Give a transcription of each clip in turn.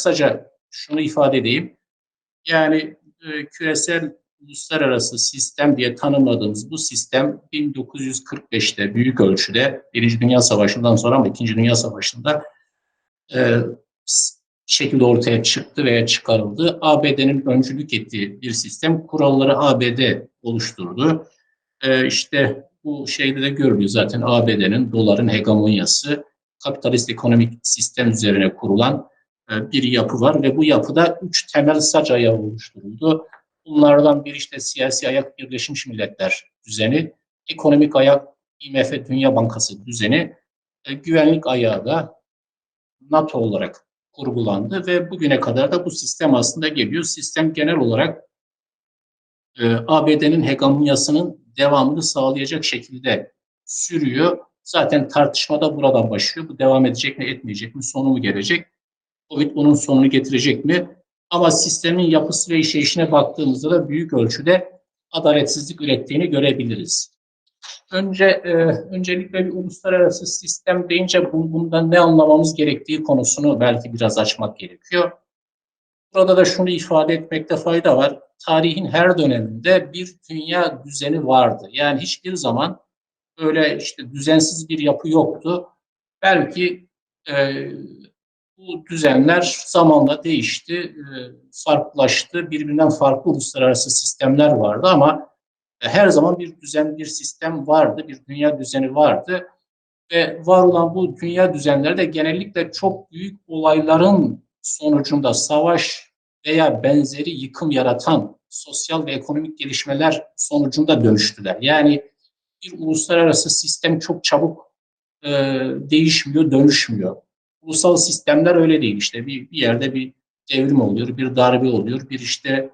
kısaca şunu ifade edeyim. Yani e, küresel uluslararası sistem diye tanımladığımız bu sistem 1945'te büyük ölçüde Birinci Dünya Savaşı'ndan sonra ama İkinci Dünya Savaşı'nda e, şekilde ortaya çıktı veya çıkarıldı. ABD'nin öncülük ettiği bir sistem. Kuralları ABD oluşturdu. E, işte bu şeyde de görülüyor zaten ABD'nin doların hegemonyası kapitalist ekonomik sistem üzerine kurulan bir yapı var ve bu yapıda üç temel saç ayağı oluşturuldu. Bunlardan bir işte siyasi ayak Birleşmiş Milletler düzeni, ekonomik ayak IMF Dünya Bankası düzeni, e, güvenlik ayağı da NATO olarak kurgulandı ve bugüne kadar da bu sistem aslında geliyor. Sistem genel olarak e, ABD'nin hegemonyasının devamını sağlayacak şekilde sürüyor. Zaten tartışma da buradan başlıyor. Bu devam edecek mi, etmeyecek mi, sonu mu gelecek? Covid bunun sonunu getirecek mi? Ama sistemin yapısı ve işleyişine baktığımızda da büyük ölçüde adaletsizlik ürettiğini görebiliriz. Önce e, öncelikle bir uluslararası sistem deyince bundan ne anlamamız gerektiği konusunu belki biraz açmak gerekiyor. Burada da şunu ifade etmekte fayda var. Tarihin her döneminde bir dünya düzeni vardı. Yani hiçbir zaman böyle işte düzensiz bir yapı yoktu. Belki e, bu düzenler zamanla değişti, e, farklılaştı. Birbirinden farklı uluslararası sistemler vardı ama e, her zaman bir düzen, bir sistem vardı, bir dünya düzeni vardı. Ve var olan bu dünya düzenleri de genellikle çok büyük olayların sonucunda savaş veya benzeri yıkım yaratan sosyal ve ekonomik gelişmeler sonucunda dönüştüler. Yani bir uluslararası sistem çok çabuk e, değişmiyor, dönüşmüyor. Ulusal sistemler öyle değil işte bir, bir yerde bir devrim oluyor, bir darbe oluyor, bir işte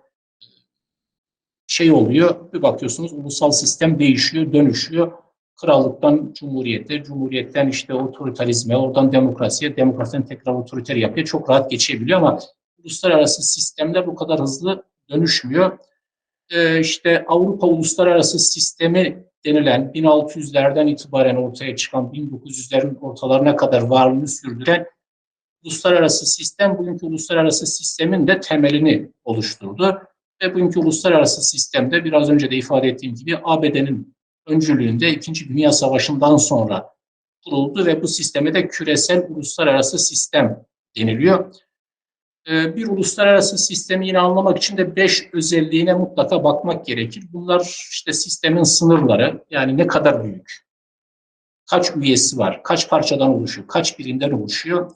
şey oluyor, bir bakıyorsunuz ulusal sistem değişiyor, dönüşüyor. Krallıktan cumhuriyete, cumhuriyetten işte otoritarizme, oradan demokrasiye, demokrasiden tekrar otoriter yapıya çok rahat geçebiliyor ama uluslararası sistemler bu kadar hızlı dönüşmüyor. Ee, işte Avrupa uluslararası sistemi denilen 1600'lerden itibaren ortaya çıkan 1900'lerin ortalarına kadar varlığını sürdüren uluslararası sistem bugünkü uluslararası sistemin de temelini oluşturdu. Ve bugünkü uluslararası sistemde biraz önce de ifade ettiğim gibi ABD'nin öncülüğünde İkinci Dünya Savaşı'ndan sonra kuruldu ve bu sisteme de küresel uluslararası sistem deniliyor. Ee, bir uluslararası sistemi yine anlamak için de beş özelliğine mutlaka bakmak gerekir. Bunlar işte sistemin sınırları, yani ne kadar büyük, kaç üyesi var, kaç parçadan oluşuyor, kaç birinden oluşuyor.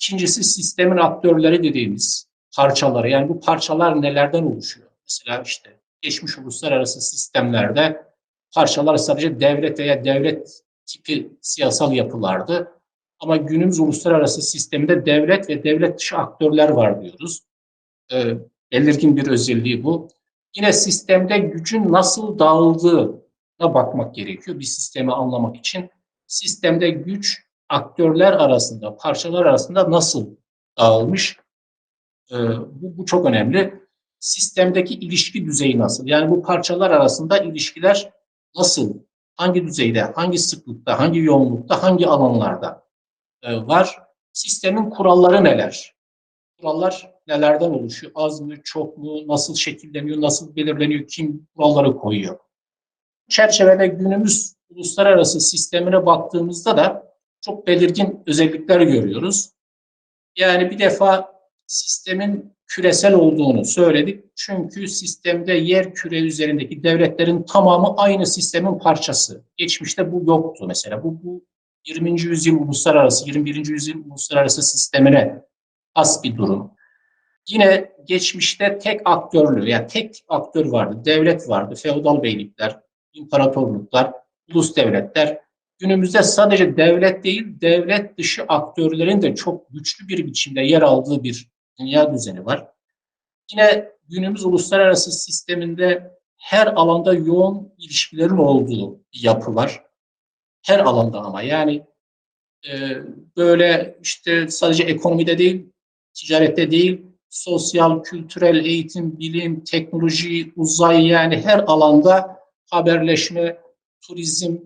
İkincisi sistemin aktörleri dediğimiz parçaları, yani bu parçalar nelerden oluşuyor? Mesela işte geçmiş uluslararası sistemlerde parçalar sadece devlet veya devlet tipi siyasal yapılardı. Ama günümüz uluslararası sisteminde devlet ve devlet dışı aktörler var diyoruz. E, belirgin bir özelliği bu. Yine sistemde gücün nasıl dağıldığına bakmak gerekiyor bir sistemi anlamak için. Sistemde güç aktörler arasında, parçalar arasında nasıl dağılmış? E, bu, bu çok önemli. Sistemdeki ilişki düzeyi nasıl? Yani bu parçalar arasında ilişkiler nasıl? Hangi düzeyde, hangi sıklıkta, hangi yoğunlukta, hangi alanlarda? E, var. Sistemin kuralları neler? Kurallar nelerden oluşuyor? Az mı, çok mu, nasıl şekilleniyor, nasıl belirleniyor, kim kuralları koyuyor? Çerçevede günümüz uluslararası sistemine baktığımızda da çok belirgin özellikler görüyoruz. Yani bir defa sistemin küresel olduğunu söyledik. Çünkü sistemde yer küre üzerindeki devletlerin tamamı aynı sistemin parçası. Geçmişte bu yoktu mesela. Bu, bu 20. yüzyıl uluslararası, 21. yüzyıl uluslararası sistemine has bir durum. Yine geçmişte tek aktörlü, yani tek aktör vardı, devlet vardı, feodal beylikler, imparatorluklar, ulus devletler. Günümüzde sadece devlet değil, devlet dışı aktörlerin de çok güçlü bir biçimde yer aldığı bir dünya düzeni var. Yine günümüz uluslararası sisteminde her alanda yoğun ilişkilerin olduğu bir yapı var her alanda ama yani e, böyle işte sadece ekonomide değil, ticarette değil, sosyal, kültürel, eğitim, bilim, teknoloji, uzay yani her alanda haberleşme, turizm,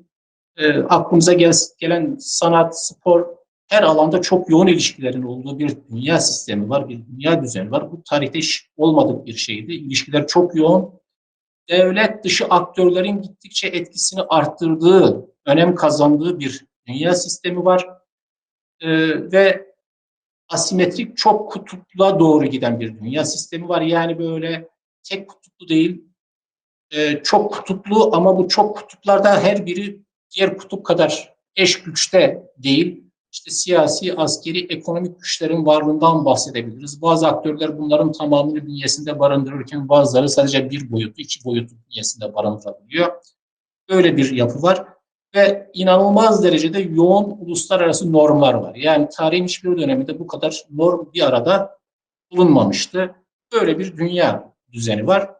e, aklımıza gel, gelen sanat, spor her alanda çok yoğun ilişkilerin olduğu bir dünya sistemi var, bir dünya düzeni var. Bu tarihte hiç olmadık bir şeydi. İlişkiler çok yoğun. Devlet dışı aktörlerin gittikçe etkisini arttırdığı, önem kazandığı bir dünya sistemi var. Ee, ve asimetrik çok kutupla doğru giden bir dünya sistemi var. Yani böyle tek kutuplu değil, e, çok kutuplu ama bu çok kutuplarda her biri diğer kutup kadar eş güçte değil. İşte siyasi, askeri, ekonomik güçlerin varlığından bahsedebiliriz. Bazı aktörler bunların tamamını bünyesinde barındırırken bazıları sadece bir boyutlu, iki boyutlu bünyesinde barındırabiliyor. Böyle bir yapı var ve inanılmaz derecede yoğun uluslararası normlar var. Yani tarihin hiçbir döneminde bu kadar norm bir arada bulunmamıştı. Böyle bir dünya düzeni var.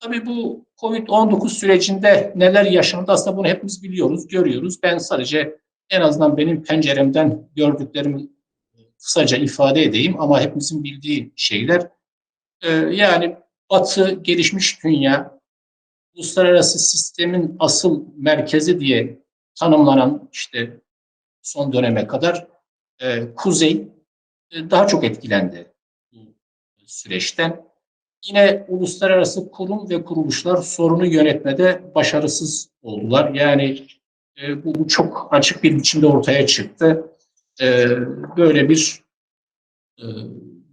Tabii bu Covid-19 sürecinde neler yaşandı aslında bunu hepimiz biliyoruz, görüyoruz. Ben sadece en azından benim penceremden gördüklerimi kısaca ifade edeyim ama hepimizin bildiği şeyler. Ee, yani Batı gelişmiş dünya uluslararası sistemin asıl merkezi diye tanımlanan işte son döneme kadar e, Kuzey e, daha çok etkilendi bu süreçten. Yine uluslararası kurum ve kuruluşlar sorunu yönetmede başarısız oldular. Yani e, bu, bu çok açık bir biçimde ortaya çıktı. E, böyle bir e,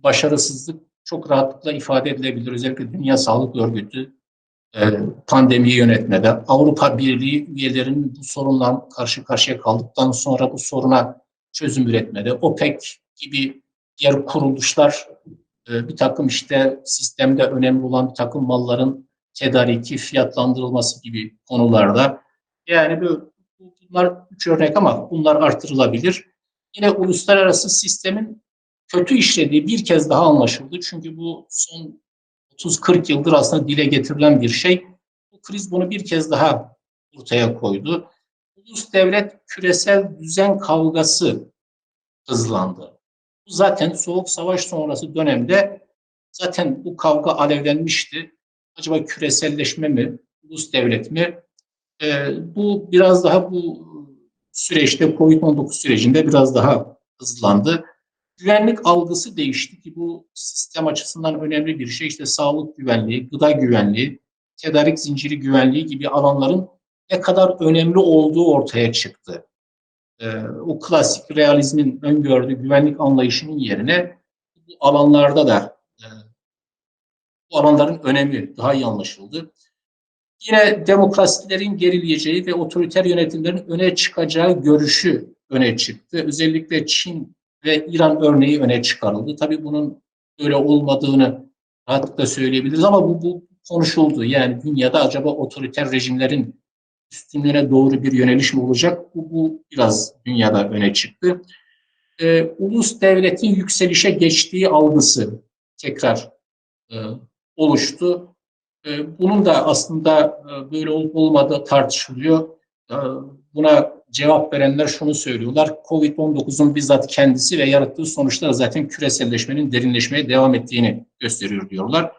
başarısızlık çok rahatlıkla ifade edilebilir. Özellikle Dünya Sağlık Örgütü e, pandemiyi yönetmede, Avrupa Birliği üyelerinin bu sorunla karşı karşıya kaldıktan sonra bu soruna çözüm üretmede, OPEC gibi diğer kuruluşlar e, bir takım işte sistemde önemli olan bir takım malların tedariki, fiyatlandırılması gibi konularda yani bu, bunlar üç örnek ama bunlar artırılabilir. Yine uluslararası sistemin kötü işlediği bir kez daha anlaşıldı. Çünkü bu son 30-40 yıldır aslında dile getirilen bir şey. Bu kriz bunu bir kez daha ortaya koydu. Ulus devlet küresel düzen kavgası hızlandı. Bu zaten Soğuk Savaş sonrası dönemde zaten bu kavga alevlenmişti. Acaba küreselleşme mi, ulus devlet mi? Ee, bu biraz daha bu süreçte COVID-19 sürecinde biraz daha hızlandı. Güvenlik algısı değişti ki bu sistem açısından önemli bir şey. İşte sağlık güvenliği, gıda güvenliği, tedarik zinciri güvenliği gibi alanların ne kadar önemli olduğu ortaya çıktı e, o klasik realizmin öngördüğü güvenlik anlayışının yerine bu alanlarda da e, bu alanların önemi daha iyi anlaşıldı. Yine demokrasilerin gerileyeceği ve otoriter yönetimlerin öne çıkacağı görüşü öne çıktı. Özellikle Çin ve İran örneği öne çıkarıldı. Tabii bunun öyle olmadığını rahatlıkla söyleyebiliriz ama bu, bu konuşuldu. Yani dünyada acaba otoriter rejimlerin üstünlüğüne doğru bir yöneliş mi olacak? Bu, bu biraz dünyada öne çıktı. Ee, ulus devletin yükselişe geçtiği algısı tekrar e, oluştu. E, bunun da aslında e, böyle olup olmadığı tartışılıyor. E, buna cevap verenler şunu söylüyorlar. Covid-19'un bizzat kendisi ve yarattığı sonuçlar zaten küreselleşmenin derinleşmeye devam ettiğini gösteriyor diyorlar.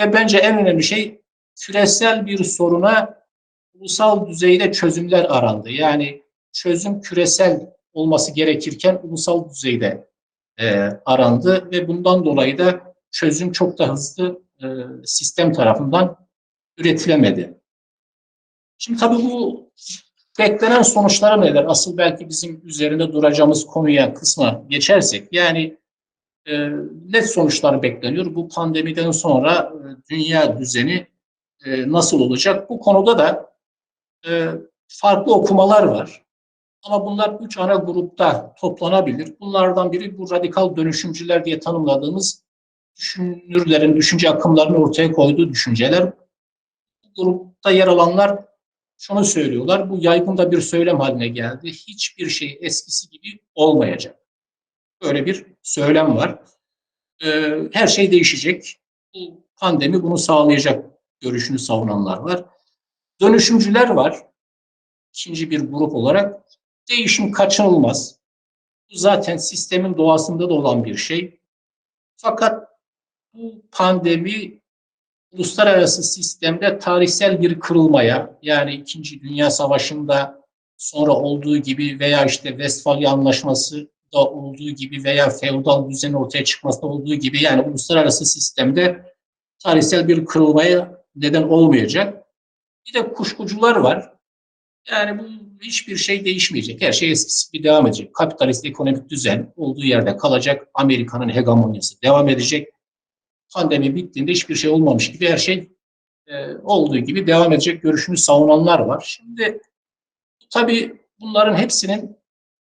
Ve bence en önemli şey küresel bir soruna ulusal düzeyde çözümler arandı. Yani çözüm küresel olması gerekirken ulusal düzeyde e, arandı ve bundan dolayı da çözüm çok da hızlı e, sistem tarafından üretilemedi. Şimdi tabii bu beklenen sonuçları neler? Asıl belki bizim üzerinde duracağımız konuya kısma geçersek yani e, net sonuçlar bekleniyor. Bu pandemiden sonra e, dünya düzeni e, nasıl olacak? Bu konuda da e, farklı okumalar var. Ama bunlar üç ana grupta toplanabilir. Bunlardan biri bu radikal dönüşümcüler diye tanımladığımız düşünürlerin, düşünce akımlarının ortaya koyduğu düşünceler. Bu grupta yer alanlar şunu söylüyorlar. Bu yaygın da bir söylem haline geldi. Hiçbir şey eskisi gibi olmayacak. Böyle bir söylem var. Ee, her şey değişecek. Bu pandemi bunu sağlayacak görüşünü savunanlar var. Dönüşümcüler var. İkinci bir grup olarak. Değişim kaçınılmaz. Bu zaten sistemin doğasında da olan bir şey. Fakat bu pandemi uluslararası sistemde tarihsel bir kırılmaya yani İkinci Dünya Savaşı'nda sonra olduğu gibi veya işte Westfalia Anlaşması da olduğu gibi veya feodal düzen ortaya çıkmasında olduğu gibi yani uluslararası sistemde tarihsel bir kırılmaya neden olmayacak. Bir de kuşkucular var. Yani bu hiçbir şey değişmeyecek. Her şey eskisi gibi devam edecek. Kapitalist ekonomik düzen olduğu yerde kalacak. Amerika'nın hegemonyası devam edecek. Pandemi bittiğinde hiçbir şey olmamış gibi her şey e, olduğu gibi devam edecek görüşünü savunanlar var. Şimdi tabii bunların hepsinin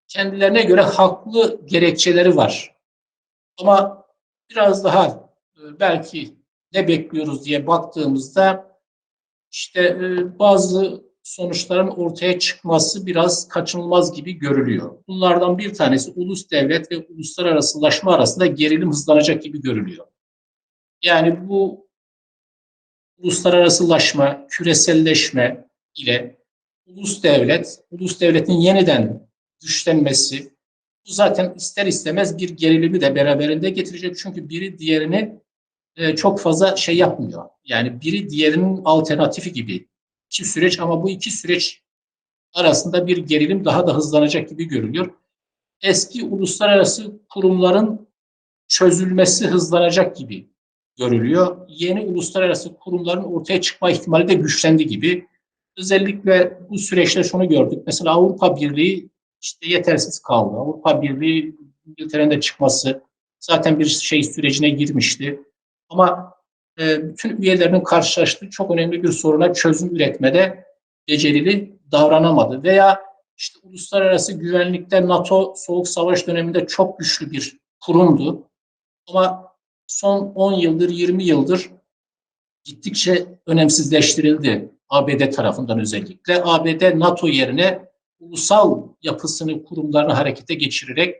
kendilerine göre haklı gerekçeleri var. Ama biraz daha e, belki ne bekliyoruz diye baktığımızda işte e, bazı sonuçların ortaya çıkması biraz kaçınılmaz gibi görülüyor. Bunlardan bir tanesi ulus devlet ve uluslararasılaşma arasında gerilim hızlanacak gibi görülüyor. Yani bu uluslararasılaşma, küreselleşme ile ulus devlet, ulus devletin yeniden güçlenmesi bu zaten ister istemez bir gerilimi de beraberinde getirecek. Çünkü biri diğerini e, çok fazla şey yapmıyor. Yani biri diğerinin alternatifi gibi iki süreç ama bu iki süreç arasında bir gerilim daha da hızlanacak gibi görülüyor. Eski uluslararası kurumların çözülmesi hızlanacak gibi görülüyor. Yeni uluslararası kurumların ortaya çıkma ihtimali de güçlendi gibi. Özellikle bu süreçte şunu gördük. Mesela Avrupa Birliği işte yetersiz kaldı. Avrupa Birliği İngiltere'nin de çıkması zaten bir şey sürecine girmişti. Ama e, bütün üyelerinin karşılaştığı çok önemli bir soruna çözüm üretmede becerili davranamadı. Veya işte uluslararası güvenlikte NATO soğuk savaş döneminde çok güçlü bir kurumdu. Ama son 10 yıldır, 20 yıldır gittikçe önemsizleştirildi ABD tarafından özellikle. ABD NATO yerine ulusal yapısını, kurumlarını harekete geçirerek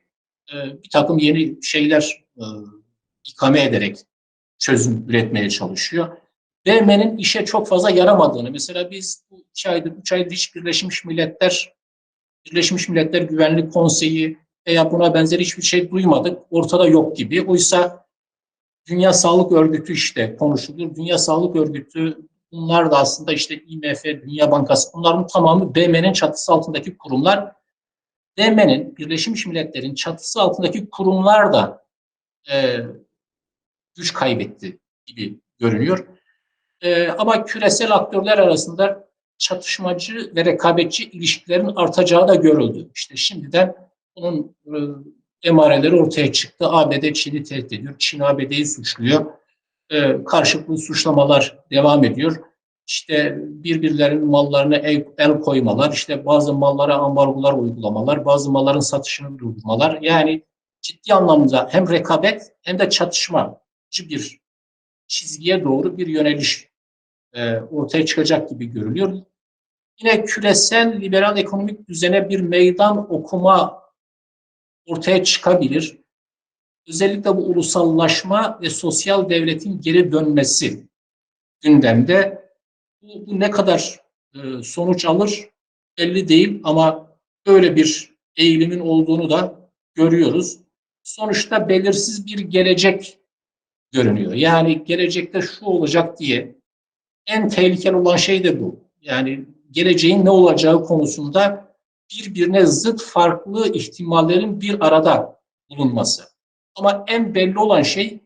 e, bir takım yeni şeyler e, ikame ederek çözüm üretmeye çalışıyor. BM'nin işe çok fazla yaramadığını, mesela biz bu iki aydır, üç aydır hiç Birleşmiş Milletler, Birleşmiş Milletler Güvenlik Konseyi veya buna benzer hiçbir şey duymadık. Ortada yok gibi. Oysa Dünya Sağlık Örgütü işte konuşulur. Dünya Sağlık Örgütü bunlar da aslında işte IMF, Dünya Bankası bunların tamamı BM'nin çatısı altındaki kurumlar. BM'nin, Birleşmiş Milletler'in çatısı altındaki kurumlar da e, güç kaybetti gibi görünüyor. E, ama küresel aktörler arasında çatışmacı ve rekabetçi ilişkilerin artacağı da görüldü. İşte şimdiden bunun e, emareleri ortaya çıktı. ABD Çin'i tehdit ediyor. Çin ABD'yi suçluyor. E, karşılıklı suçlamalar devam ediyor. İşte birbirlerinin mallarına el, el koymalar, işte bazı mallara ambargolar uygulamalar, bazı malların satışını durdurmalar. Yani ciddi anlamda hem rekabet hem de çatışma bir çizgiye doğru bir yöneliş e, ortaya çıkacak gibi görülüyor. Yine küresel liberal ekonomik düzene bir meydan okuma ortaya çıkabilir. Özellikle bu ulusallaşma ve sosyal devletin geri dönmesi gündemde. Bu, bu ne kadar e, sonuç alır belli değil ama öyle bir eğilimin olduğunu da görüyoruz. Sonuçta belirsiz bir gelecek görünüyor. Yani gelecekte şu olacak diye en tehlikeli olan şey de bu. Yani geleceğin ne olacağı konusunda birbirine zıt farklı ihtimallerin bir arada bulunması. Ama en belli olan şey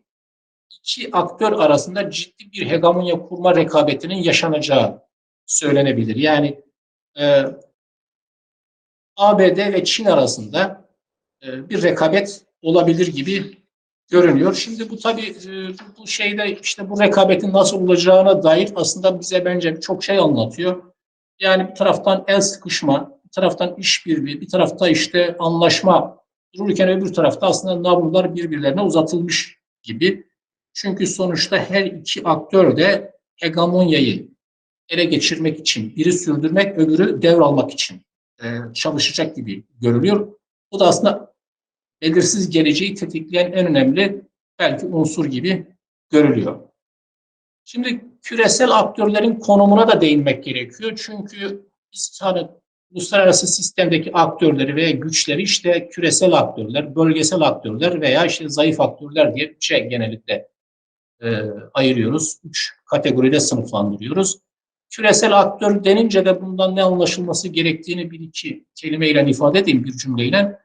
iki aktör arasında ciddi bir hegemonya kurma rekabetinin yaşanacağı söylenebilir. Yani e, ABD ve Çin arasında e, bir rekabet olabilir gibi görünüyor. Şimdi bu tabii e, bu şeyde işte bu rekabetin nasıl olacağına dair aslında bize bence çok şey anlatıyor. Yani bir taraftan el sıkışma, taraftan işbirliği, bir tarafta işte anlaşma dururken öbür tarafta aslında nablular birbirlerine uzatılmış gibi. Çünkü sonuçta her iki aktör de hegemonyayı ele geçirmek için, biri sürdürmek, öbürü devralmak için e, çalışacak gibi görülüyor. Bu da aslında belirsiz geleceği tetikleyen en önemli belki unsur gibi görülüyor. Şimdi küresel aktörlerin konumuna da değinmek gerekiyor. Çünkü biz hani uluslararası sistemdeki aktörleri veya güçleri işte küresel aktörler, bölgesel aktörler veya işte zayıf aktörler diye şey genellikle e, ayırıyoruz. Üç kategoride sınıflandırıyoruz. küresel aktör denince de bundan ne anlaşılması gerektiğini bir iki kelimeyle ifade edeyim bir cümleyle.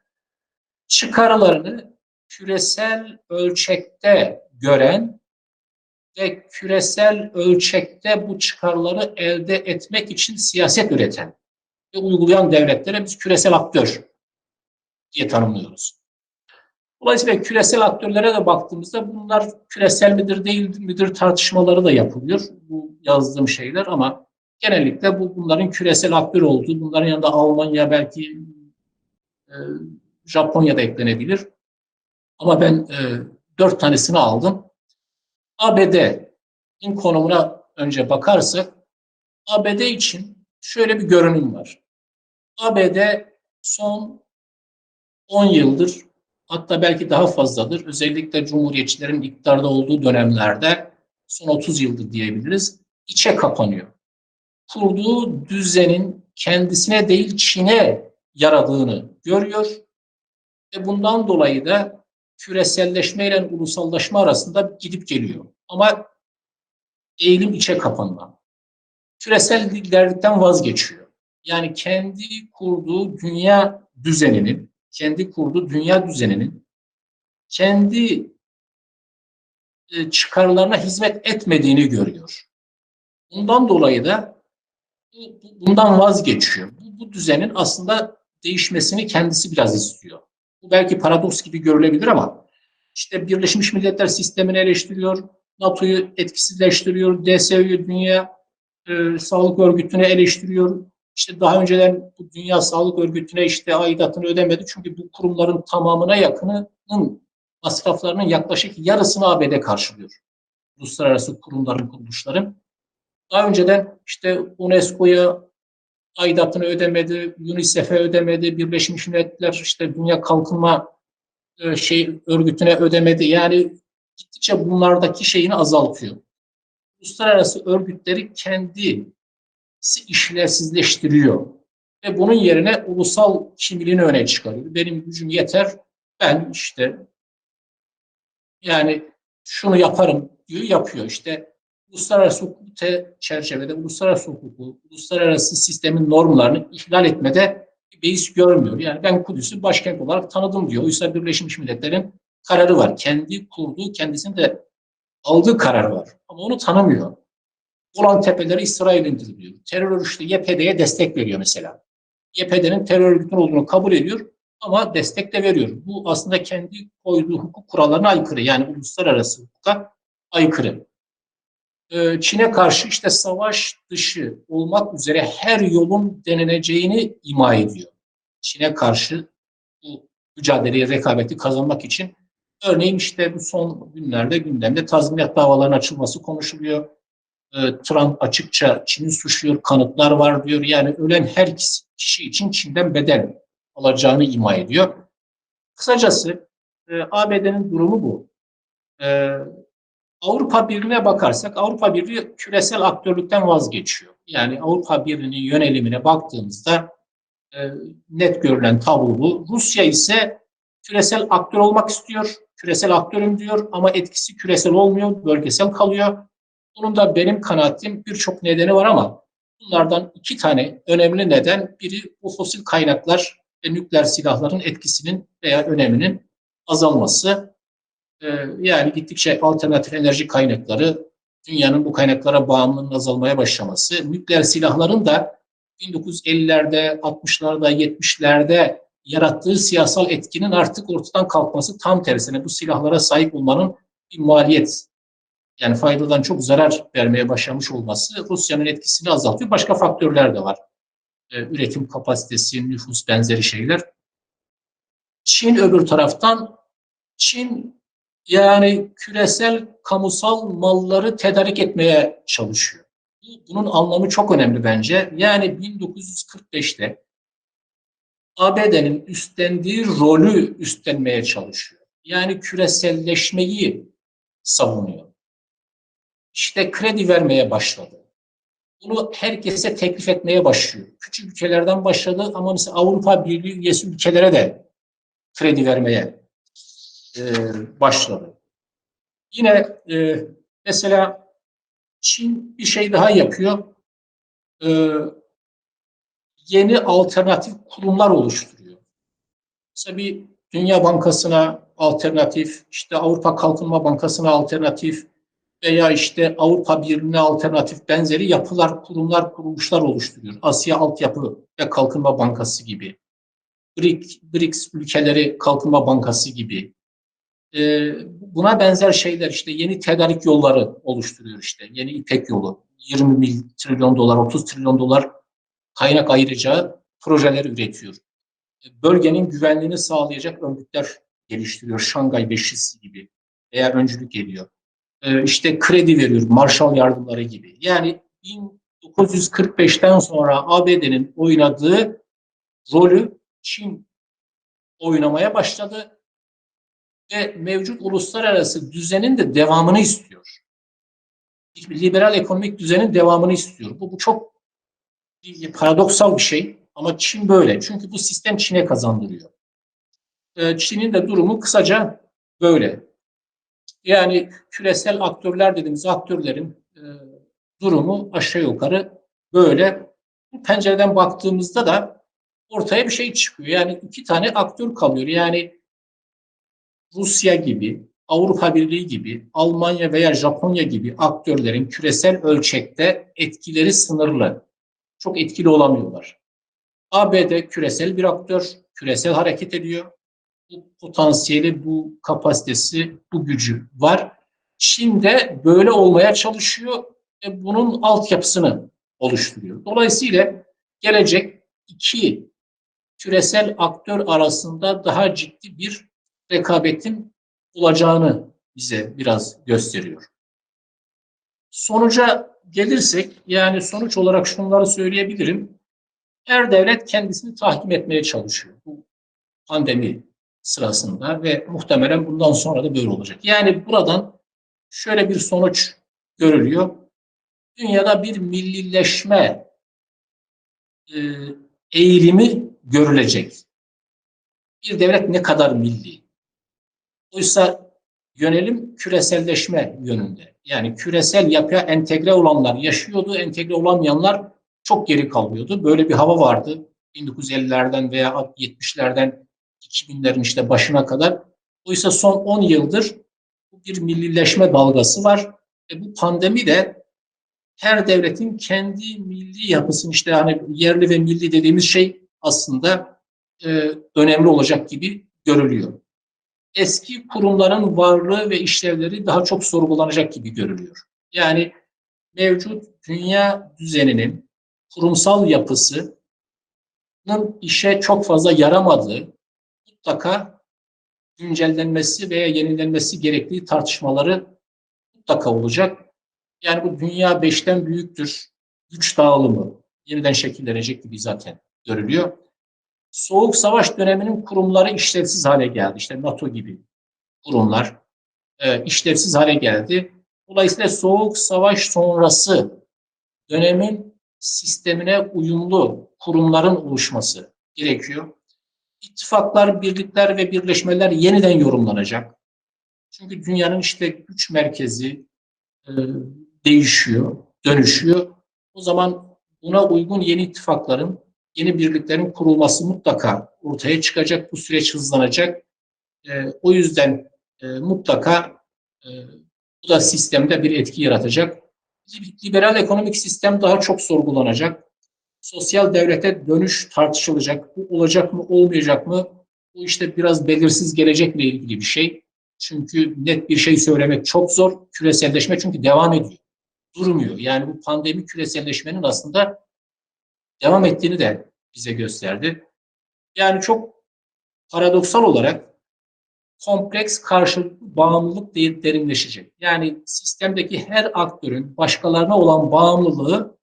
Çıkarlarını küresel ölçekte gören ve küresel ölçekte bu çıkarları elde etmek için siyaset üreten uygulayan devletlere biz küresel aktör diye tanımlıyoruz. Dolayısıyla küresel aktörlere de baktığımızda bunlar küresel midir değil midir tartışmaları da yapılıyor. Bu yazdığım şeyler ama genellikle bu bunların küresel aktör olduğu, bunların yanında Almanya belki e, Japonya da eklenebilir. Ama ben e, dört tanesini aldım. ABD'in konumuna önce bakarsak ABD için şöyle bir görünüm var. ABD son 10 yıldır hatta belki daha fazladır. Özellikle Cumhuriyetçilerin iktidarda olduğu dönemlerde son 30 yıldır diyebiliriz. içe kapanıyor. Kurduğu düzenin kendisine değil Çin'e yaradığını görüyor ve bundan dolayı da küreselleşme ile ulusallaşma arasında gidip geliyor. Ama eğilim içe kapanma. Küresel liderlikten vazgeçiyor. Yani kendi kurduğu dünya düzeninin, kendi kurduğu dünya düzeninin kendi e, çıkarlarına hizmet etmediğini görüyor. Bundan dolayı da bundan vazgeçiyor. Bu, bu düzenin aslında değişmesini kendisi biraz istiyor. Bu belki paradoks gibi görülebilir ama işte Birleşmiş Milletler sistemini eleştiriyor, NATO'yu etkisizleştiriyor, DSÜ'yü Dünya e, Sağlık Örgütü'ne eleştiriyor. İşte daha önceden bu Dünya Sağlık Örgütü'ne işte aidatını ödemedi. Çünkü bu kurumların tamamına yakınının masraflarının yaklaşık yarısını ABD karşılıyor. Uluslararası kurumların, kuruluşların. Daha önceden işte UNESCO'ya aidatını ödemedi, UNICEF'e ödemedi, Birleşmiş Milletler işte Dünya Kalkınma e, şey örgütüne ödemedi. Yani gittikçe bunlardaki şeyini azaltıyor. Uluslararası örgütleri kendi işlevsizleştiriyor. Ve bunun yerine ulusal kimliğini öne çıkarıyor. Benim gücüm yeter, ben işte yani şunu yaparım diyor, yapıyor. İşte uluslararası hukuk çerçevede uluslararası hukuku, uluslararası sistemin normlarını ihlal etmede bir beis görmüyor. Yani ben Kudüs'ü başkent olarak tanıdım diyor. Oysa Birleşmiş Milletler'in kararı var. Kendi kurduğu, kendisinin de aldığı karar var. Ama onu tanımıyor. Golan Tepeleri İsrail'indir diyor. Terör örgütü YPD'ye destek veriyor mesela. YPD'nin terör örgütü olduğunu kabul ediyor ama destek de veriyor. Bu aslında kendi koyduğu hukuk kurallarına aykırı. Yani uluslararası hukuka aykırı. Ee, Çin'e karşı işte savaş dışı olmak üzere her yolun deneneceğini ima ediyor. Çin'e karşı bu mücadeleye, rekabeti kazanmak için örneğin işte bu son günlerde gündemde tazminat davalarının açılması konuşuluyor. Ee, Trump açıkça Çin'i suçluyor, kanıtlar var diyor. Yani ölen her kişi için Çin'den bedel alacağını ima ediyor. Kısacası e, ABD'nin durumu bu. E, Avrupa Birliği'ne bakarsak Avrupa Birliği küresel aktörlükten vazgeçiyor. Yani Avrupa Birliği'nin yönelimine baktığımızda e, net görülen tablo bu. Rusya ise küresel aktör olmak istiyor. Küresel aktörüm diyor ama etkisi küresel olmuyor, bölgesel kalıyor. Bunun da benim kanaatim birçok nedeni var ama bunlardan iki tane önemli neden. Biri bu fosil kaynaklar ve nükleer silahların etkisinin veya öneminin azalması. Ee, yani gittikçe alternatif enerji kaynakları, dünyanın bu kaynaklara bağımlılığının azalmaya başlaması, nükleer silahların da 1950'lerde, 60'larda, 70'lerde yarattığı siyasal etkinin artık ortadan kalkması tam tersine bu silahlara sahip olmanın bir maliyet yani faydadan çok zarar vermeye başlamış olması Rusya'nın etkisini azaltıyor. Başka faktörler de var. Ee, üretim kapasitesi, nüfus benzeri şeyler. Çin öbür taraftan Çin yani küresel kamusal malları tedarik etmeye çalışıyor. Bunun anlamı çok önemli bence. Yani 1945'te ABD'nin üstlendiği rolü üstlenmeye çalışıyor. Yani küreselleşmeyi savunuyor işte kredi vermeye başladı. Bunu herkese teklif etmeye başlıyor. Küçük ülkelerden başladı ama mesela Avrupa Birliği üyesi ülkelere de kredi vermeye e, başladı. Yine e, mesela Çin bir şey daha yapıyor. e, yeni alternatif kurumlar oluşturuyor. Mesela bir Dünya Bankası'na alternatif, işte Avrupa Kalkınma Bankası'na alternatif veya işte Avrupa Birliği'ne alternatif benzeri yapılar, kurumlar, kuruluşlar oluşturuyor. Asya Altyapı ve Kalkınma Bankası gibi. BRIC, BRICS ülkeleri Kalkınma Bankası gibi. Ee, buna benzer şeyler işte yeni tedarik yolları oluşturuyor işte. Yeni İpek yolu. 20 trilyon dolar, 30 trilyon dolar kaynak ayıracağı projeler üretiyor. Bölgenin güvenliğini sağlayacak örgütler geliştiriyor. Şangay Beşlisi gibi veya öncülük ediyor. Ee, işte kredi veriyor, Marshall yardımları gibi. Yani 1945'ten sonra ABD'nin oynadığı rolü Çin oynamaya başladı ve mevcut uluslararası düzenin de devamını istiyor. Liberal ekonomik düzenin devamını istiyor. Bu, bu çok paradoksal bir şey ama Çin böyle. Çünkü bu sistem Çin'e kazandırıyor. Ee, Çin'in de durumu kısaca böyle. Yani küresel aktörler dediğimiz aktörlerin e, durumu aşağı yukarı böyle. Bu pencereden baktığımızda da ortaya bir şey çıkıyor. Yani iki tane aktör kalıyor. Yani Rusya gibi, Avrupa Birliği gibi, Almanya veya Japonya gibi aktörlerin küresel ölçekte etkileri sınırlı. Çok etkili olamıyorlar. ABD küresel bir aktör, küresel hareket ediyor. Bu potansiyeli, bu kapasitesi, bu gücü var. Çin de böyle olmaya çalışıyor ve bunun altyapısını oluşturuyor. Dolayısıyla gelecek iki küresel aktör arasında daha ciddi bir rekabetin olacağını bize biraz gösteriyor. Sonuca gelirsek yani sonuç olarak şunları söyleyebilirim. Her devlet kendisini tahkim etmeye çalışıyor bu pandemi sırasında ve muhtemelen bundan sonra da böyle olacak. Yani buradan şöyle bir sonuç görülüyor. Dünyada bir millileşme e, eğilimi görülecek. Bir devlet ne kadar milli? Oysa yönelim küreselleşme yönünde. Yani küresel yapıya entegre olanlar yaşıyordu, entegre olamayanlar çok geri kalıyordu. Böyle bir hava vardı 1950'lerden veya 70'lerden 2000'lerin işte başına kadar. Oysa son 10 yıldır bir millileşme dalgası var. E bu pandemi de her devletin kendi milli yapısını işte hani yerli ve milli dediğimiz şey aslında e, önemli olacak gibi görülüyor. Eski kurumların varlığı ve işlevleri daha çok sorgulanacak gibi görülüyor. Yani mevcut dünya düzeninin kurumsal yapısının işe çok fazla yaramadığı mutlaka güncellenmesi veya yenilenmesi gerektiği tartışmaları mutlaka olacak. Yani bu dünya beşten büyüktür. Güç dağılımı yeniden şekillenecek gibi zaten görülüyor. Soğuk savaş döneminin kurumları işlevsiz hale geldi. İşte NATO gibi kurumlar e, işlevsiz hale geldi. Dolayısıyla soğuk savaş sonrası dönemin sistemine uyumlu kurumların oluşması gerekiyor. İttifaklar, birlikler ve birleşmeler yeniden yorumlanacak. Çünkü dünyanın işte güç merkezi e, değişiyor, dönüşüyor. O zaman buna uygun yeni ittifakların, yeni birliklerin kurulması mutlaka ortaya çıkacak. Bu süreç hızlanacak. E, o yüzden e, mutlaka e, bu da sistemde bir etki yaratacak. Liberal ekonomik sistem daha çok sorgulanacak. Sosyal devlete dönüş tartışılacak. Bu olacak mı, olmayacak mı? Bu işte biraz belirsiz gelecekle ilgili bir şey. Çünkü net bir şey söylemek çok zor. Küreselleşme çünkü devam ediyor. Durmuyor. Yani bu pandemi küreselleşmenin aslında devam ettiğini de bize gösterdi. Yani çok paradoksal olarak kompleks karşılıklı bağımlılık diye derinleşecek. Yani sistemdeki her aktörün başkalarına olan bağımlılığı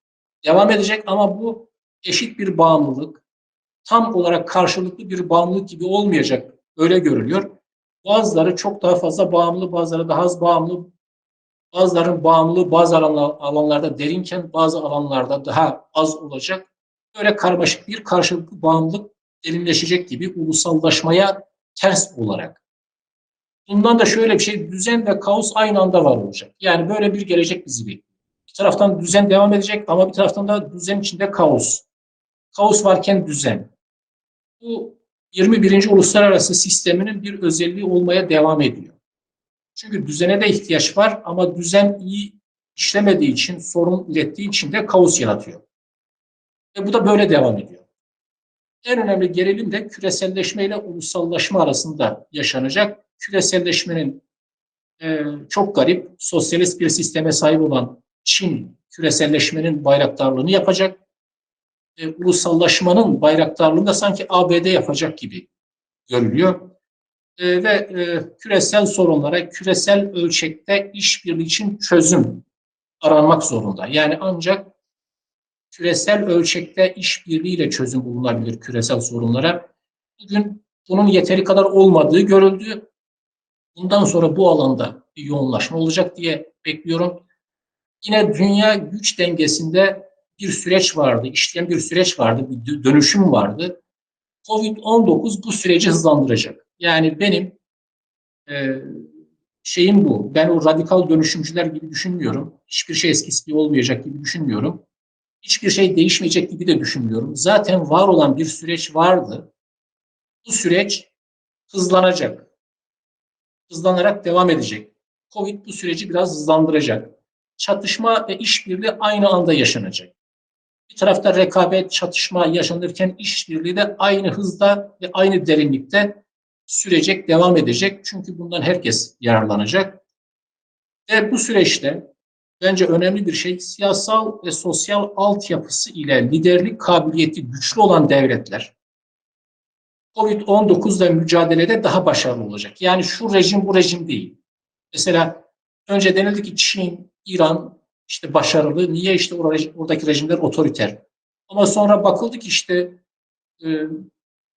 devam edecek ama bu eşit bir bağımlılık, tam olarak karşılıklı bir bağımlılık gibi olmayacak. Öyle görülüyor. Bazıları çok daha fazla bağımlı, bazıları daha az bağımlı. Bazıların bağımlılığı bazı alanlarda derinken bazı alanlarda daha az olacak. Böyle karmaşık bir karşılıklı bağımlılık derinleşecek gibi ulusallaşmaya ters olarak. Bundan da şöyle bir şey, düzen ve kaos aynı anda var olacak. Yani böyle bir gelecek bizi bekliyor. Bir taraftan düzen devam edecek ama bir taraftan da düzen içinde kaos. Kaos varken düzen. Bu 21. uluslararası sisteminin bir özelliği olmaya devam ediyor. Çünkü düzene de ihtiyaç var ama düzen iyi işlemediği için, sorun ürettiği için de kaos yaratıyor. Ve bu da böyle devam ediyor. En önemli gerilim de küreselleşme ile ulusallaşma arasında yaşanacak. Küreselleşmenin e, çok garip, sosyalist bir sisteme sahip olan Çin küreselleşmenin bayraktarlığını yapacak. E, ulusallaşmanın bayraktarlığını da sanki ABD yapacak gibi görülüyor. E, ve e, küresel sorunlara küresel ölçekte işbirliği için çözüm aranmak zorunda. Yani ancak küresel ölçekte işbirliğiyle çözüm bulunabilir küresel sorunlara. Bugün bunun yeteri kadar olmadığı görüldü. Bundan sonra bu alanda bir yoğunlaşma olacak diye bekliyorum. Yine dünya güç dengesinde bir süreç vardı, işleyen bir süreç vardı, bir dönüşüm vardı. Covid-19 bu süreci hızlandıracak. Yani benim e, şeyim bu. Ben o radikal dönüşümcüler gibi düşünmüyorum. Hiçbir şey eskisi gibi olmayacak gibi düşünmüyorum. Hiçbir şey değişmeyecek gibi de düşünmüyorum. Zaten var olan bir süreç vardı. Bu süreç hızlanacak. Hızlanarak devam edecek. Covid bu süreci biraz hızlandıracak. Çatışma ve işbirliği aynı anda yaşanacak. Bir tarafta rekabet, çatışma yaşanırken işbirliği de aynı hızda ve aynı derinlikte sürecek, devam edecek. Çünkü bundan herkes yararlanacak. Ve bu süreçte bence önemli bir şey siyasal ve sosyal altyapısı ile liderlik kabiliyeti güçlü olan devletler Covid-19 ile mücadelede daha başarılı olacak. Yani şu rejim bu rejim değil. Mesela önce denildi ki Çin, İran işte başarılı. Niye işte oradaki rejimler otoriter? Ama sonra bakıldı ki işte e,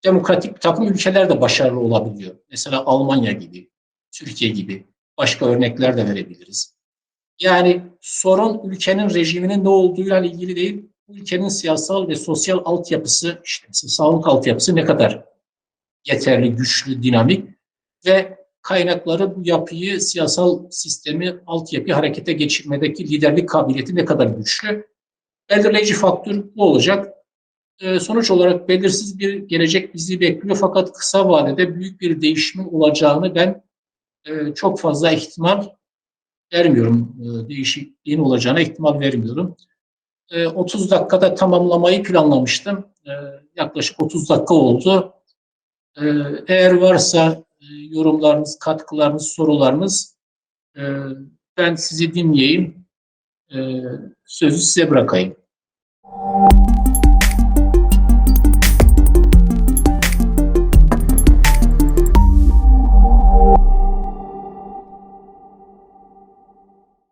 demokratik bir takım ülkeler de başarılı olabiliyor. Mesela Almanya gibi, Türkiye gibi başka örnekler de verebiliriz. Yani sorun ülkenin rejiminin ne olduğuyla ilgili değil, ülkenin siyasal ve sosyal altyapısı, işte sağlık altyapısı ne kadar yeterli, güçlü, dinamik ve kaynakları bu yapıyı, siyasal sistemi, altyapıyı harekete geçirmedeki liderlik kabiliyeti ne kadar güçlü? Belirleyici faktör bu olacak. Ee, sonuç olarak belirsiz bir gelecek bizi bekliyor fakat kısa vadede büyük bir değişimin olacağını ben e, çok fazla ihtimal vermiyorum. E, değişikliğin olacağına ihtimal vermiyorum. E, 30 dakikada tamamlamayı planlamıştım. Yaklaşık 30 dakika oldu. Eğer varsa yorumlarınız, katkılarınız, sorularınız e, ben sizi dinleyeyim. E, sözü size bırakayım.